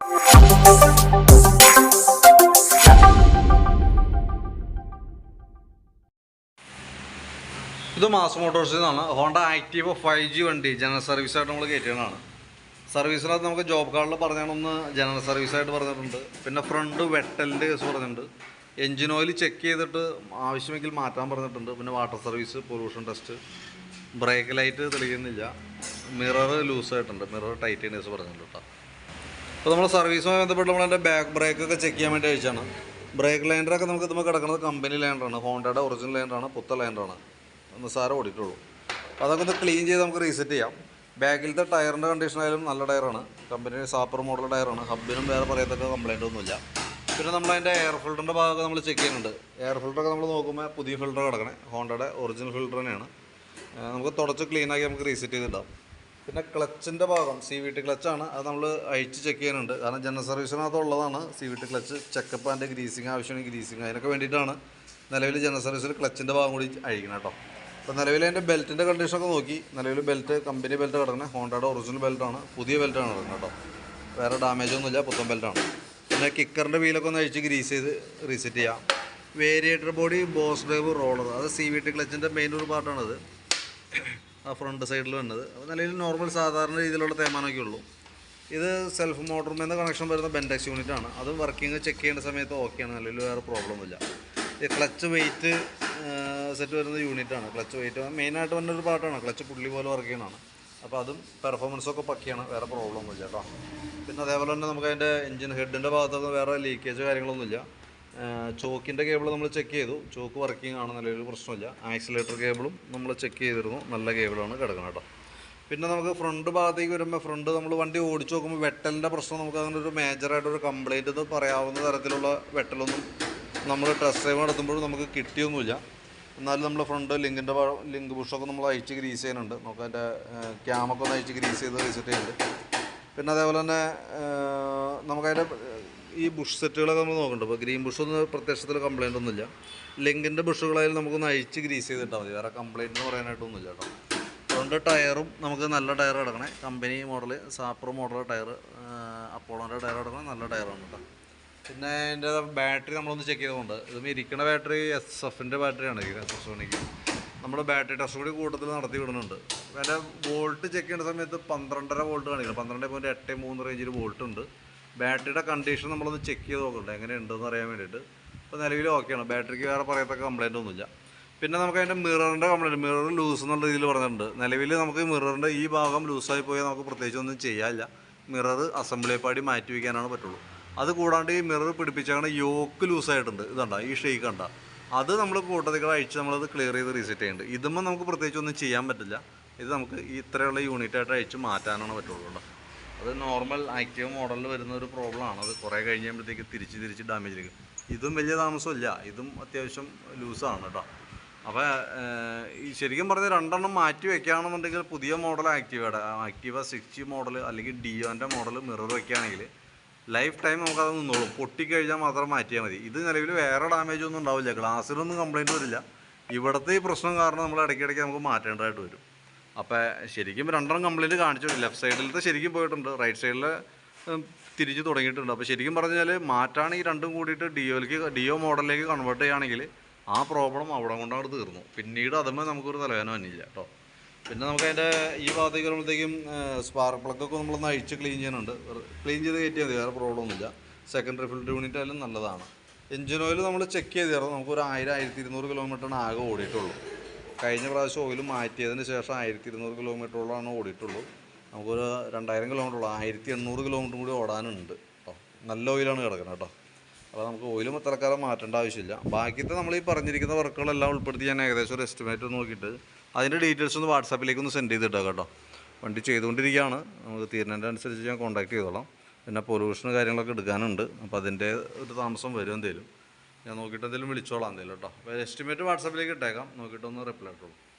ഇത് മാസ് മോട്ടോഴ്സിൽ നിന്നാണ് ഹോണ്ട ആക്റ്റീവ് ഫൈവ് ജി വണ്ടി ജനറൽ സർവീസായിട്ട് നമ്മൾ കയറ്റിയതാണ് സർവീസിനകത്ത് നമുക്ക് ജോബ് കാർഡിൽ പറഞ്ഞാണൊന്ന് ജനറൽ സർവീസായിട്ട് പറഞ്ഞിട്ടുണ്ട്. പിന്നെ ഫ്രണ്ട് വെട്ടലിന്റെ കേസ് പറഞ്ഞിട്ടുണ്ട്. എൻജിൻ ഓയിൽ ചെക്ക് ചെയ്തിട്ട് ആവശ്യമെങ്കിൽ മാറ്റാൻ പറഞ്ഞിട്ടുണ്ട്. പിന്നെ water service pollution test brake light തെളിയുന്നില്ല. Mirror ലൂസായിട്ടുണ്ട്. മിറർ ടൈറ്റ് ചെയ്യുന്ന കേസ് പറഞ്ഞിട്ടുണ്ട് കേട്ടോ. അപ്പോൾ നമ്മൾ സർവീസുമായി ബന്ധപ്പെട്ട് നമ്മൾ അതിന്റെ ബാക്ക് ബ്രേക്ക് ഒക്കെ ചെക്ക് ചെയ്യാൻ വേണ്ടി അയച്ചാണ് ബ്രേക്ക് ലൈൻഡറൊക്കെ നമുക്ക് ഇതുമ്പോൾ കിടക്കുന്നത് കമ്പനി ലൈൻഡറാണ് ഹോണ്ടയുടെ ഒറിജിനൽ ലൈൻഡറാണ് പുത്ത ലൈൻഡറാണ് നിസ്സാരം ഓടിയിട്ടുള്ളൂ. അപ്പോൾ അതൊക്കെ ഒന്ന് ക്ലീൻ ചെയ്ത് നമുക്ക് റീസെറ്റ് ചെയ്യാം. ബാക്കിലത്തെ ടയറിന്റെ കണ്ടീഷൻ ആയാലും നല്ല ടയറാണ് കമ്പനി സാപ്പർ മോഡൽ ടയറാണ് ഹബിനും വേറെ പറയത്തൊക്കെ കംപ്ലൈന്റ് ഒന്നുമില്ല. പിന്നെ നമ്മൾ അതിന്റെ എയർ ഫിൽറ്ററിന്റെ ഭാഗമൊക്കെ നമ്മൾ ചെക്ക് ചെയ്യുന്നുണ്ട്. എയർ ഫിൽറ്ററൊക്കെ നമ്മൾ നോക്കുമ്പോൾ പുതിയ ഫിൽറ്റർ കിടക്കണേ. ഹോണ്ടയുടെ ഒറിജിനൽ ഫിൽറ്റർ തന്നെയാണ്. നമുക്ക് തുടച്ച് ക്ലീനാക്കി നമുക്ക് റീസെറ്റ് ചെയ്തിടാം. പിന്നെ ക്ലച്ചിന്റെ ഭാഗം സി വി ടി ക്ലച്ചാണ്. അത് നമ്മൾ അഴിച്ച് ചെക്ക് ചെയ്യാനുണ്ട് കാരണം ജനറൽ സർവീസിനകത്ത് ഉള്ളതാണ് C V T clutch. Checkup and greasing ആവശ്യമാണ് ഗ്രീസിങ് അതിനൊക്കെ വേണ്ടിയിട്ടാണ് നിലവിൽ ജനറൽ സർവീസിൽ ക്ലച്ചിന്റെ ഭാഗം കൂടി അഴിക്കണം കേട്ടോ അപ്പോൾ നിലവിൽ അതിന്റെ ബെൽറ്റിന്റെ കണ്ടീഷനൊക്കെ നോക്കി. നിലവിൽ ബെൽറ്റ് കമ്പനി ബെൽറ്റ് കിടക്കുന്നത് ഹോണ്ടയുടെ ഒറിജിനൽ ബെൽറ്റാണ് പുതിയ ബെൽറ്റാണ് കിടക്കുന്നത് കേട്ടോ വേറെ ഡാമേജ് ഒന്നുമില്ല പുത്തൻ ബെൽറ്റാണ് പിന്നെ കിക്കറിന്റെ വീലൊക്കെ ഒന്ന് അഴിച്ച് ഗ്രീസ് ചെയ്ത് റീസെറ്റ് ചെയ്യാം. Variator body boss drive roller അത് സി വി ടി ക്ലച്ചിന്റെ മെയിൻ ഒരു പാർട്ടാണത് ആ ഫ്രണ്ട് സൈഡിൽ വന്നത്. നല്ല നോർമൽ സാധാരണ രീതിയിലുള്ള തേമാനമൊക്കെ ഉള്ളൂ. ഇത് സെൽഫ് മോട്ടറിൽ എന്ന കണക്ഷൻ വരുന്ന ബെൻഡക്സ് യൂണിറ്റ് ആണ്. അതും വർക്കിംഗ് ചെക്ക് ചെയ്യേണ്ട സമയത്ത് ഓക്കെയാണ് നല്ല വേറെ പ്രോബ്ലം ഒന്നുമില്ല ഈ ക്ലച്ച് വെയിറ്റ് സെറ്റ് വരുന്ന യൂണിറ്റ് ആണ്. ക്ലച്ച് വെയിറ്റ് മെയിനായിട്ട് വന്ന ഒരു പാട്ടാണ് ക്ലച്ച് പുള്ളി പോലെ വർക്ക് ചെയ്യണതാണ് അപ്പോൾ അതും പെർഫോമൻസൊക്കെ പക്കിയാണ്. വേറെ പ്രോബ്ലം ഒന്നുമില്ല കേട്ടോ. പിന്നെ അതേപോലെ തന്നെ നമുക്ക് അതിന്റെ എഞ്ചിൻ ഹെഡിന്റെ ഭാഗത്തൊക്കെ വേറെ ലീക്കേജ് കാര്യങ്ങളൊന്നുമില്ല. ചോക്കിന്റെ കേബിൾ നമ്മൾ ചെക്ക് ചെയ്തു. ചോക്ക് വർക്കിംഗ് ആണ് നല്ലൊരു പ്രശ്നമില്ല. ആക്സിലേറ്റർ കേബിളും നമ്മൾ ചെക്ക് ചെയ്തിരുന്നു. നല്ല കേബിളാണ് കിടക്കുന്നത് കേട്ടോ. പിന്നെ നമുക്ക് ഫ്രണ്ട് ഭാഗത്തേക്ക് വരുമ്പോൾ ഫ്രണ്ട് നമ്മൾ വണ്ടി ഓടിച്ചു നോക്കുമ്പോൾ വെട്ടലിന്റെ പ്രശ്നം നമുക്ക് അങ്ങനെ ഒരു മേജറായിട്ടൊരു കംപ്ലയിന്റ് എന്ന് പറയാവുന്ന തരത്തിലുള്ള വെട്ടലൊന്നും നമ്മൾ ടെസ്റ്റ് ഡ്രൈവ് നടത്തുമ്പോഴും നമുക്ക് കിട്ടിയൊന്നുമില്ല. എന്നാലും നമ്മൾ ഫ്രണ്ട് ലിങ്കിന്റെ ലിങ്ക് ബുഷൊക്കെ നമ്മൾ അയച്ച് ഗ്രീസ് ചെയ്യുന്നുണ്ട്. നമുക്ക് അതിന്റെ ക്യാമൊക്കെ ഒന്ന് അയച്ച് ഗ്രീസ് ചെയ്ത് റീസെറ്റ് ചെയ്യുന്നുണ്ട്. പിന്നെ അതേപോലെ തന്നെ നമുക്കതിന്റെ ഈ ബുഷ് സെറ്റുകളൊക്കെ നമ്മൾ നോക്കുന്നുണ്ട് അപ്പോൾ ഗ്രീൻ ബുഷ് ഒന്നും പ്രത്യക്ഷത്തിൽ കംപ്ലൈന്റ് ഒന്നുമില്ല. ലെങ്കിന്റെ ബുഷുകളായാലും നമുക്കൊന്ന് അഴിച്ച് ഗ്രീസ് ചെയ്തിട്ടാൽ മതി. വേറെ കംപ്ലൈന്റ് എന്ന് പറയാനായിട്ടൊന്നുമില്ല കേട്ടോ. അതുകൊണ്ട് ടയറും നമുക്ക് നല്ല ടയർ കിടക്കണേ. കമ്പനി മോഡൽ സാപ്പർ മോഡൽ ടയർ അപ്പോളോന്റെ ടയർ കിടക്കണേ നല്ല ടയറാണ് കേട്ടോ. പിന്നെ അതിന്റെ ബാറ്ററി നമ്മളൊന്ന് ചെക്ക് ചെയ്തുകൊണ്ട് ഇത് ഇരിക്കുന്ന ബാറ്ററി എസ് എഫിന്റെ ബാറ്ററിയാണ് എസ് എഫ് സോണിക്ക് നമ്മൾ ബാറ്ററി ടെസ്റ്റ് കൂടി കൂട്ടത്തിൽ നടത്തി വിടുന്നുണ്ട്. അതിന്റെ വോൾട്ട് ചെക്ക് ചെയ്യുന്ന സമയത്ത് പന്ത്രണ്ടര വോൾട്ട് കാണിക്കണം. പന്ത്രണ്ട് പോയിന്റ് എട്ട് മൂന്ന് റേഞ്ചിൽ വോൾട്ട് ഉണ്ട്. ബാറ്ററിയുടെ കണ്ടീഷൻ നമ്മളൊന്ന് ചെക്ക് ചെയ്ത് നോക്കണ്ടേ എങ്ങനെയുണ്ടെന്ന് അറിയാൻ വേണ്ടിയിട്ട്. അപ്പോൾ നിലവിൽ ഓക്കെയാണ് ബാറ്ററിക്ക് വേറെ പറയത്തക്ക കംപ്ലൈന്റ് ഒന്നുമില്ല. പിന്നെ നമുക്ക് അതിന്റെ മിററിന്റെ കംപ്ലൈന്റ് മിറർ ലൂസ് എന്നുള്ള രീതിയിൽ പറഞ്ഞിട്ടുണ്ട്. നിലവിൽ നമുക്ക് മിററിന്റെ ഈ ഭാഗം ലൂസായി പോയാൽ നമുക്ക് പ്രത്യേകിച്ച് ഒന്നും മിറർ അസംബ്ലി പാടി മാറ്റി വയ്ക്കാനാണ് പറ്റുള്ളൂ. അത് കൂടാണ്ട് ഈ മിറർ പിടിപ്പിച്ചാണ് യോക്ക് ലൂസായിട്ടുണ്ട് ഇതുണ്ട ഈ ഷെയ്ക്ക് കണ്ട. അത് നമ്മൾ കൂട്ടത്തിൽ അഴിച്ച് നമ്മളത് ക്ലിയർ ചെയ്ത് റീസെറ്റ് ചെയ്യുന്നുണ്ട് ഇതുമ്പോൾ നമുക്ക് പ്രത്യേകിച്ച് ഒന്നും ചെയ്യാൻ പറ്റില്ല. ഇത് നമുക്ക് ഇത്രയുള്ള യൂണിറ്റായിട്ട് അഴിച്ച് മാറ്റാനാണ് പറ്റുള്ളൂ അത് നോർമൽ ആക്റ്റീവ് മോഡലിൽ വരുന്ന ഒരു പ്രോബ്ലം ആണ്. അത് കുറേ കഴിഞ്ഞപ്പോഴത്തേക്ക് തിരിച്ച് തിരിച്ച് ഡാമേജ് ചെയ്യും ഇതും വലിയ താമസമില്ല. ഇതും അത്യാവശ്യം ലൂസാണ് കേട്ടോ അപ്പോൾ ഈ ശരിക്കും പറഞ്ഞാൽ രണ്ടെണ്ണം മാറ്റി വെക്കുകയാണെന്നുണ്ടെങ്കിൽ പുതിയ മോഡൽ ആക്റ്റീവയുടെ ആക്റ്റീവ സിക്സ് ജി മോഡൽ അല്ലെങ്കിൽ ഡിയോന്റെ മോഡൽ മിറർ വെക്കുകയാണെങ്കിൽ ലൈഫ് ടൈം നമുക്കത് നിന്നോളും. പൊട്ടിക്കഴിഞ്ഞാൽ മാത്രം മാറ്റിയാൽ മതി. ഇത് നിലവിൽ വേറെ ഡാമേജ് ഒന്നും ഉണ്ടാവില്ല. ഗ്ലാസ്സിലൊന്നും കംപ്ലയിന്റ് വരില്ല. ഇവിടുത്തെ ഈ പ്രശ്നം കാരണം നമ്മൾ ഇടയ്ക്കിടയ്ക്ക് നമുക്ക് മാറ്റേണ്ടതായിട്ട് വരും. അപ്പോൾ ശരിക്കും രണ്ടെണ്ണം കംപ്ലൈന്റ് കാണിച്ചു. ലെഫ്റ്റ് സൈഡിലത്തെ ശരിക്കും പോയിട്ടുണ്ട്. റൈറ്റ് സൈഡിൽ തിരിച്ച് തുടങ്ങിയിട്ടുണ്ട്. അപ്പോൾ ശരിക്കും പറഞ്ഞാൽ മാറ്റാണ് ഈ രണ്ടും കൂടിയിട്ട് ഡിയോയിലേക്ക് ഡിയോ മോഡലിലേക്ക് കൺവേർട്ട് ചെയ്യുകയാണെങ്കിൽ ആ പ്രോബ്ലം അവിടെ കൊണ്ടാണ് തീർന്നു. പിന്നീട് അതുമ്പോൾ നമുക്കൊരു തലവേദന വന്നില്ല കേട്ടോ പിന്നെ നമുക്ക് അതിന്റെ ഈ ഭാഗത്തേക്ക് വരുമ്പോഴത്തേക്കും സ്പാർക്ക് പ്ലഗൊക്കെ നമ്മളൊന്ന് അഴിച്ച് ക്ലീൻ ചെയ്യാനുണ്ട് ക്ലീൻ ചെയ്ത് കയറ്റിയാൽ മതി. വേറെ പ്രോബ്ലം ഒന്നുമില്ല. സെക്കൻഡറി ഫിൽറ്റർ യൂണിറ്റ് ആയാലും നല്ലതാണ്. എഞ്ചിൻ ഓയിൽ നമ്മൾ ചെക്ക് ചെയ്ത് ചെയ്തായിരുന്നു നമുക്കൊരു ആയിരം ആയിരത്തി ഇരുന്നൂറ് കിലോമീറ്ററാണ് ആകെ ഓടിയിട്ടുള്ളൂ. കഴിഞ്ഞ പ്രാവശ്യം ഓയിൽ മാറ്റിയതിന് ശേഷം ആയിരത്തി ഇരുന്നൂറ് കിലോമീറ്ററോളാണ് ഓടിയിട്ടുള്ളൂ. നമുക്കൊരു രണ്ടായിരം കിലോമീറ്റർ ഉള്ളൂ ആയിരത്തി എണ്ണൂറ് കിലോമീറ്റർ കൂടി ഓടാനുണ്ട് കേട്ടോ നല്ല ഓയിലാണ് കിടക്കുന്നത് കേട്ടോ അപ്പോൾ നമുക്ക് ഓയിലും ഇത്രക്കാലം മാറ്റേണ്ട ആവശ്യമില്ല. ബാക്കിയത്തെ നമ്മൾ ഈ പറഞ്ഞിരിക്കുന്ന വർക്കുകളെല്ലാം ഉൾപ്പെടുത്തി ഞാൻ ഏകദേശം ഒരു എസ്റ്റിമേറ്റ് നോക്കിയിട്ട് അതിന്റെ ഡീറ്റെയിൽസ് ഒന്ന് വാട്സാപ്പിലേക്ക് ഒന്ന് സെൻഡ് ചെയ്തിട്ടാ കേട്ടോ. വണ്ടി ചെയ്തുകൊണ്ടിരിക്കുകയാണ്. നമുക്ക് തീരുന്നതിന്റെ അനുസരിച്ച് ഞാൻ കോൺടാക്ട് ചെയ്തോളാം. പിന്നെ പൊല്യൂഷൻ കാര്യങ്ങളൊക്കെ എടുക്കാനുണ്ട്. അപ്പോൾ അതിന്റെ ഒരു താമസം വരും എന്തേലും. ഞാൻ നോക്കിയിട്ട് എന്തെങ്കിലും വിളിച്ചോളാം എന്തെങ്കിലും കേട്ടോ. എസ്റ്റിമേറ്റ് വാട്സാപ്പിലേക്ക് ഇട്ടേക്കാം. നോക്കിയിട്ടൊന്ന് റിപ്ലൈ ഇട്ടോളൂ.